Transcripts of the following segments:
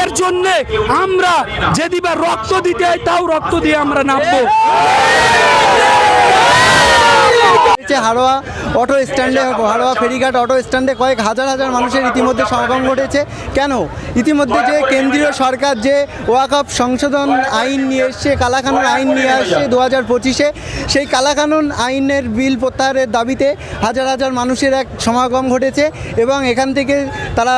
এর জন্যে আমরা যদি বা রক্ত দিতে হয় তাও রক্ত দিয়ে আমরা নামবো। হচ্ছে হাড়োয়া অটো স্ট্যান্ডে হাড়োয়া ফেরিঘাট অটো স্ট্যান্ডে কয়েক হাজার হাজার মানুষের ইতিমধ্যে সমাগম ঘটেছে। কেন? ইতিমধ্যে যে কেন্দ্রীয় সরকার যে ওয়াকআপ সংশোধন আইন নিয়ে এসছে কালাকানুন আইন নিয়ে আসছে দু হাজার পঁচিশে সেই কালাকানুন আইনের বিল প্রত্যাহারের দাবিতে হাজার হাজার মানুষের এক সমাগম ঘটেছে এবং এখান থেকে তারা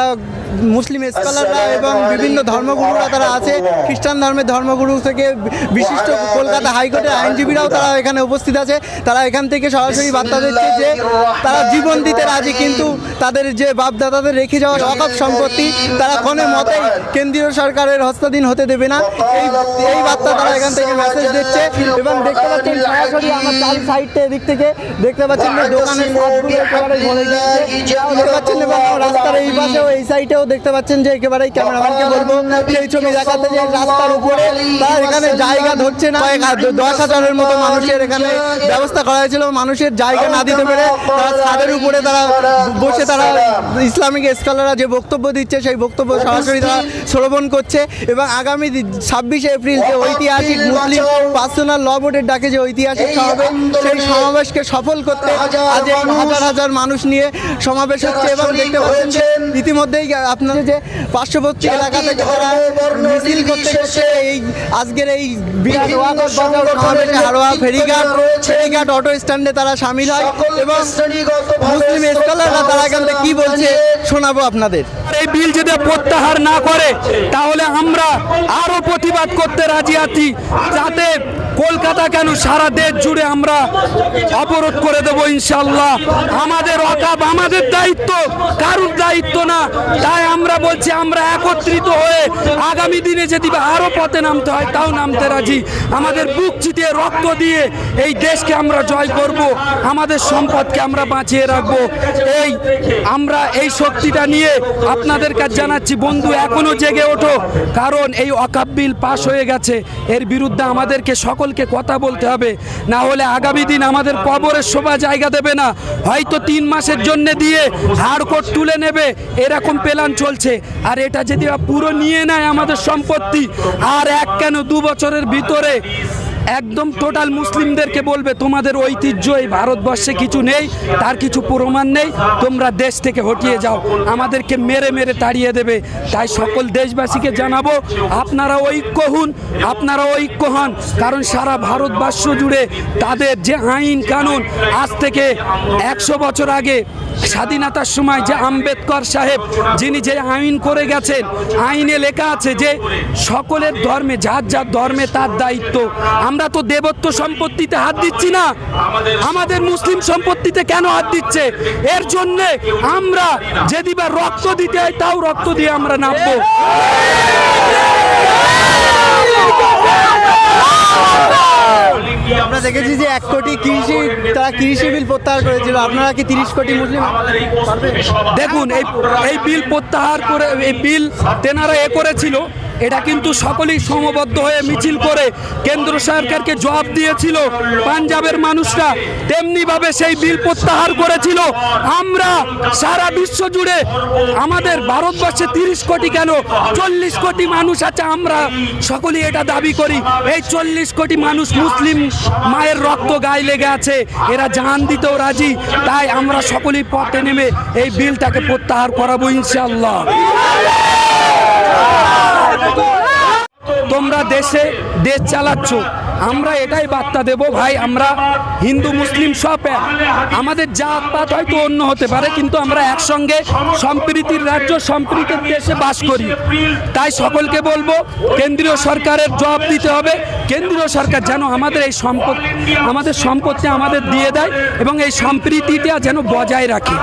মুসলিম স্কলাররা এবং বিভিন্ন ধর্মগুরুরা তারা আছে খ্রিস্টান ধর্মের ধর্মগুরু থেকে বিশিষ্ট কলকাতা হাইকোর্টের আইনজীবীরাও তারা এখানে উপস্থিত আছে। তারা এখান থেকে সরাসরি বার্তা দিচ্ছে যে তারা জীবন দিতে রাজি, কিন্তু তাদের যে বাপদাদাদের রেখে যাওয়া অকাপ সম্পত্তি তারা কোনো মতেই কেন্দ্রীয় সরকারের হস্তাধীন হতে দেবে না। এই এই বার্তা তারা এখান থেকে মেসেজ দিচ্ছে এবং দেখতে পাচ্ছেন সরাসরি আমার চার সাইডটা এদিক থেকে দেখতে পাচ্ছেন যে দোকানের দেখতে পাচ্ছেন এবং রাস্তার এই পাশেও, এই সাইডেও দেখতে পাচ্ছেন যে একেবারে ক্যামেরাম্যানকে বলব, সেই ছবি দেখাতে যে রাস্তার উপরে তারা এখানে জায়গা ধরছে না। দশ হাজারের মতো মানুষের এখানে ব্যবস্থা করা হয়েছিল। মানুষের জায়গা না দিতে পেরে তারা ছাদের উপরে তারা বসে তারা ইসলামিক স্কলাররা যে বক্তব্য দিচ্ছে সেই বক্তব্য সরাসরি তারা শ্রবণ করছে এবং আগামী ছাব্বিশে এপ্রিল যে ঐতিহাসিক মুসলিম পার্সোনাল ল বোর্ডের ডাকে যে ঐতিহাসিক সমাবেশ সেই সমাবেশকে সফল করতে আজ হাজার হাজার মানুষ নিয়ে সমাবেশ হচ্ছে এবং দেখতে পাচ্ছেন ইতিমধ্যেই আপনাদের যে পার্শ্ববর্তী এলাকা থেকে তারা মিছিল করতে করতে এই আজকের এই বিরাট ওয়াকফ বাজার সমাবেশে হাড়োয়া ফেরিঘাট ফেরিঘাট অটো স্ট্যান্ডে তারা সামিল হয় এবং মুসলিম স্কলাররা তারা এখান থেকে কি বলছে শোনাবো আপনাদের। এই বিল যদি প্রত্যাহার না করে তাহলে আমরা আরও প্রতিবাদ করতে রাজি আছি যাতে কলকাতা কেন সারা দেশ জুড়ে আমরা অবরোধ করে দেবো ইনশাল্লাহ আমাদের অকাব আমাদের দায়িত্ব কারুর দায়িত্ব না। তাই আমরা বলছি আমরা একত্রিত হয়ে আগামী দিনে যদি বা আরও পথে নামতে হয় তাও নামতে রাজি। আমাদের বুক চিতিয়ে রক্ত দিয়ে এই দেশকে আমরা জয় করব। আমাদের সম্পদকে আমরা বাঁচিয়ে রাখব। এই, আমরা এই শক্তিটা নিয়ে আপনাদের কাছে জানাচ্ছি, বন্ধু, এখনও জেগে ওঠো। কারণ এই অকাপ বিল পাশ হয়ে গেছে। এর বিরুদ্ধে আমাদেরকে সকলকে কথা বলতে হবে। না হলে আগামী দিন আমাদের কবরের শোভা জায়গা দেবে না। হয়তো তিন মাসের জন্য দিয়ে হাড়কোট তুলে নেবে। এরকম প্ল্যান চলছে। আর এটা যদি পুরো নিয়ে নেয় আমাদের সম্পত্তি, আর এক কেন দু বছরের ভিতরে একদম টোটাল মুসলিমদেরকে বলবে, তোমাদের ঐতিহ্য এই ভারতবর্ষে কিছু নেই, তার কিছু প্রমাণ নেই, তোমরা দেশ থেকে হটিয়ে যাও। আমাদেরকে মেরে মেরে তাড়িয়ে দেবে। তাই সকল দেশবাসীকে জানাব, আপনারা ঐক্য হন, আপনারা ঐক্য হন, কারণ সারা ভারতবর্ষ জুড়ে তাদের যে আইন কানুন, আজ থেকে একশো বছর আগে স্বাধীনতার সময় যে আম্বেদকর সাহেব, যিনি যে আইন করে গেছেন, আইনে লেখা আছে যে সকলের ধর্মে, যার যার ধর্মে তার দায়িত্ব আমরা তো দেবত্ব সম্পত্তিতে হাত দিচ্ছি না। আমাদের মুসলিম সম্পত্তিতে কেন হাত দিচ্ছে? এর জন্যে আমরা যদি বা রক্ত দিতে হয় তাও রক্ত দিয়ে আমরা নামবো। আমরা দেখেছি যে এক কোটি কৃষি তারা কৃষি বিল প্রত্যাহার করেছিল। আপনারা কি তিরিশ কোটি মুসলিম দেখুন এই এই বিল প্রত্যাহার করে এই বিল তেনারা এ করেছিল। এটা কিন্তু সকলেই সমবদ্ধ হয়ে মিছিল করে কেন্দ্র সরকারকে জবাব দিয়েছিল। পাঞ্জাবের মানুষরা তেমনিভাবে সেই বিল প্রত্যাহার করেছিল। আমরা সারা বিশ্ব জুড়ে আমাদের ভারতবর্ষে তিরিশ কোটি কেন চল্লিশ কোটি মানুষ আছে? আমরা সকলেই এটা দাবি করি। এই চল্লিশ কোটি মানুষ মুসলিম মায়ের রক্ত গায়ে লেগে আছে। এরা জান দিতেও রাজি। তাই আমরা সকলেই পথে নেমে এই বিলটাকে প্রত্যাহার করাবো ইনশাল্লাহ তোমরা দেশে দেশ চালাচ্ছ। আমরা এটাই বার্তা দেব ভাই আমরা হিন্দু মুসলিম সব এক। আমাদের জাত পাত হয়তো অন্য হতে পারে কিন্তু আমরা একসঙ্গে সম্প্রীতির রাজ্য সম্প্রীতির দেশে বাস করি। তাই সকলকে বলব কেন্দ্রীয় সরকারের জবাব দিতে হবে। কেন্দ্রীয় সরকার যেন আমাদের এই সম্পদ আমাদের সম্পত্তি আমাদের দিয়ে দেয় এবং এই সম্প্রীতিটা যেন বজায় রাখে।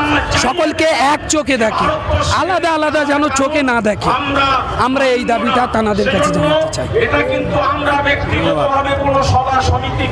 সকলকে এক চোখে দেখে আলাদা আলাদা যেন চোখে না দেখে। আমরা এই দাবিটা তানাদের কাছে জানাতে চাই। এটা কিন্তু আমরা ব্যক্তিগতভাবে কোনো সভা সমিতি